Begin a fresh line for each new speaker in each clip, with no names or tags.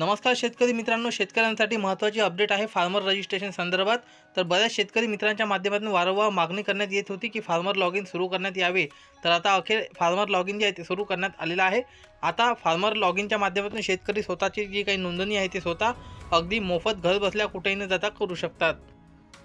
नमस्कार शेतकरी मित्रांनो शेतकऱ्यांसाठी महत्त्वाची अपडेट आहे फार्मर रजिस्ट्रेशन संदर्भात. तर बऱ्याच शेतकरी मित्रांच्या माध्यमातून वारंवार मागणी करण्यात येत होती की फार्मर लॉग इन सुरू करण्यात यावे. तर आता अखेर फार्मर लॉग इन जे आहे ते सुरू करण्यात आलेलं आहे. आता फार्मर लॉग इनच्या माध्यमातून शेतकरी स्वतःची जी काही नोंदणी आहे ती स्वतः अगदी मोफत घर बसल्या कुठेही न जाता करू शकतात.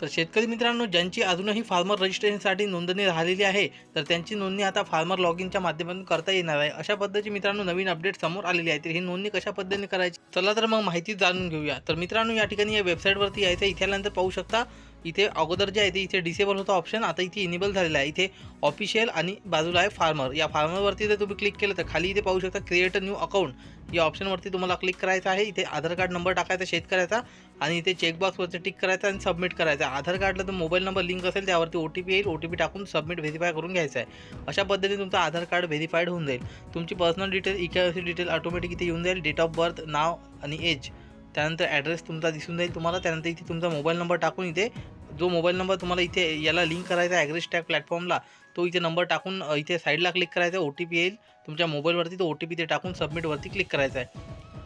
तर शेतकरी मित्रांनो ज्यांची अजूनही फार्मर रजिस्ट्रेशनसाठी नोंदणी राहिलेली आहे तर त्यांची नोंदणी आता फार्मर लॉग इनच्या माध्यमातून करता येणार आहे. अशा पद्धतीची मित्रांनो नवीन अपडेट समोर आलेली आहे तर ही नोंदणी कशा पद्धतीने करायची? चला तर मग माहिती जाणून घेऊया. तर मित्रांनो या ठिकाणी या वेबसाईटवरती यायचं इथे आल्यानंतर पाहू शकता इथे अगोदर जे आहे ते इथे डिसेबल होता ऑप्शन आता इथे इनेबल झालेला आहे. इथे ऑफिशियल आणि बाजूला आहे फार्मर या फार्मरवरती जर तुम्ही क्लिक केलं तर खाली इथे पाहू शकता क्रिएट अ न्यू अकाउंट या ऑप्शनवरती तुम्हाला क्लिक करायचं आहे. इथे आधार कार्ड नंबर टाकायचा शेतकऱ्याचा. आणि इथे चेकबॉक्सवरती टिक करायचा आणि सबमिट करायचा. आधार कार्डला तर मोबाईल नंबर लिंक असेल त्यावरती ओ टी पी येईल. ओ टी पी टाकून सबमिट व्हेरीफाय करून घ्यायचं आहे. अशा पद्धतीने तुमचं आधार कार्ड व्हेरीफाईड होऊन जाईल. तुमची पर्सनल डिटेल इकॅसी डिटेल ऑटोमॅटिक इथे येऊन जाईल. डेट ऑफ बर्थ नाव आणि एज त्यानंतर ॲड्रेस तुमचा दिसून जाईल तुम्हाला. त्यानंतर इथे तुमचा मोबाईल नंबर टाकून इथे जो मोबाईल नंबर तुम्हाला इथे याला लिंक करायचा आहे ॲग्रेस टॅग प्लॅटफॉर्मला तो इथे नंबर टाकून इथे साईडला क्लिक करायचा ओ टी पी येईल. तुमच्या मोबाईलवरती तो ओ टी पी ते टाकून सबमिटवरती क्लिक करायचा आहे.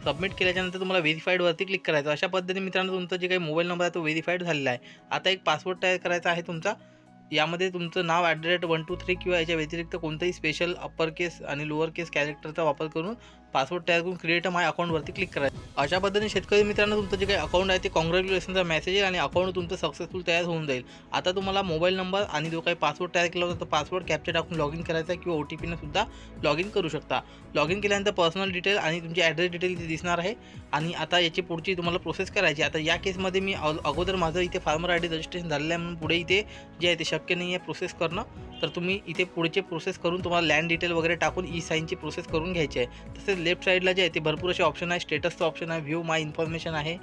सबमिट केल्याच्यानंतर तुम्हाला व्हेरीफाईडवरती क्लिक करायचं अशा पद्धतीने मित्रांनो तुमचा जे काही मोबाईल नंबर आहे तो व्हेरीफाईड झालेला आहे. आता एक पासवर्ड तयार करायचा आहे तुमचा. यामध्ये तुमचं नाव at the rate one two three किंवा याच्या व्यतिरिक्त कोणताही स्पेशल अप्पर केस आणि लोअर केस कॅरेक्टरचा वापर करून पासवर्ड तयार करून क्रिएट माय अकाउंटवरती क्लिक करायचं. अशा पद्धतीने शेतकरी मित्रांनो तुमचं जे काही अकाउंट आहे ते कॉंग्रॅच्युलेशनचा मेसेज येईल आणि अकाउंट तुमचं सक्सेसफुल तयार होऊन जाईल. आता तुम्हाला मोबाईल नंबर आणि जो काही पासवर्ड तयार केला होता तो पासवर्ड कॅप्चर टाकून लॉग इन करायचा आहे किंवा ओ टी पीने सुद्धा लॉग इन करू शकता. लॉग इन केल्यानंतर पर्सनल डिटेल आणि तुमची ॲड्रेस डिटेल इथे दिसणार आहे. आणि आता याची पुढची तुम्हाला प्रोसेस करायची आता या केसमध्ये मी अगोदर माझं इथे फार्मर आय डी रजिस्ट्रेशन झालेलं आहे म्हणून पुढे इथे जे आहे ते शक्य नाही आहे प्रोसेस करणं. तर तुम्ही इथे पुढचे प्रोसेस करून तुम्हाला लँड डिटेल वगैरे टाकून ई साईनची प्रोसेस करून घ्यायची आहे. तसेच लेफ्ट साईडला जे आहे ते भरपूर असे ऑप्शन आहे स्टेटसचं ऑप्शन आहे व्ह्यू माय इन्फॉर्मेशन आहे.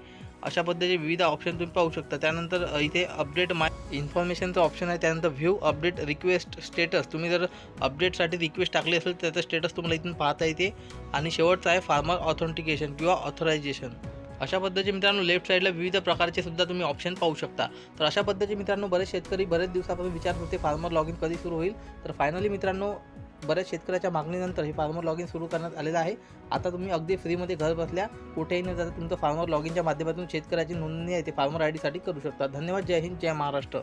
अशा पद्धतीचे विविध ऑप्शन तुम्ही पाहू शकता. त्यानंतर इथे अपडेट माय इन्फॉर्मेशनचं ऑप्शन आहे. त्यानंतर व्ह्यू अपडेट रिक्वेस्ट स्टेटस तुम्ही जर अपडेटसाठी रिक्वेस्ट टाकली असेल तर त्याचं स्टेटस तुम्हाला इथून पाहता येते. आणि शेवटचं आहे फार्मर ऑथेंटिकेशन किंवा ऑथरायझेशन अशा पद्धतीचे मित्रांनो लेफ्ट साईडला विविध प्रकारचे सुद्धा तुम्ही ऑप्शन पाहू शकता. तर अशा पद्धतीचे मित्रांनो बरेच शेतकरी बरेच दिवसापासून विचारत होते फार्मर लॉग इन कधी सुरू होईल? तर फायनली मित्रांनो बऱ्याच शेतकऱ्याच्या मागणीनंतर हे फार्मर लॉग इन सुरू करण्यात आलेलं आहे. आता तुम्ही अगदी फ्रीमध्ये घर बसल्या कुठेही न जाता तुमचं फार्मर लॉग इनच्या माध्यमातून शेतकऱ्याची नोंदणी आहे ते फार्मर आय डीसाठी करू शकता. धन्यवाद. जय हिंद. जय महाराष्ट्र.